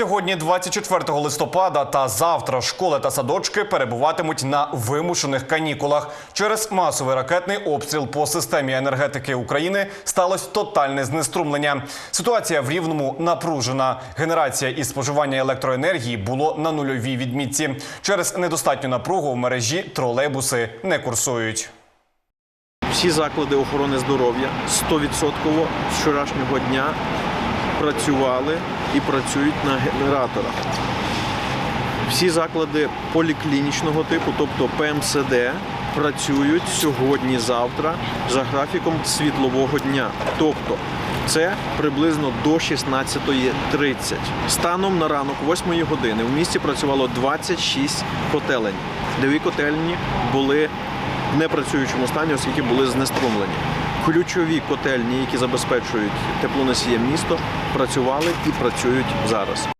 Сьогодні, 24 листопада, та завтра школи та садочки перебуватимуть на вимушених канікулах. Через масовий ракетний обстріл по системі енергетики України сталося тотальне знеструмлення. Ситуація в рівному напружена. Генерація і споживання електроенергії було на нульовій відмітці. Через недостатню напругу в мережі тролейбуси не курсують. Всі заклади охорони здоров'я 100% з вчорашнього дня працювали і працюють на генераторах. Всі заклади поліклінічного типу, тобто ПМСД, працюють сьогодні, завтра за графіком світлового дня. Тобто це приблизно до 16.30. Станом на ранок 8 години в місті працювало 26 котелень. Дві котельні були в непрацюючому стані, оскільки були знеструмлені. Ключові котельні, які забезпечують теплоносієм місто, працювали і працюють зараз.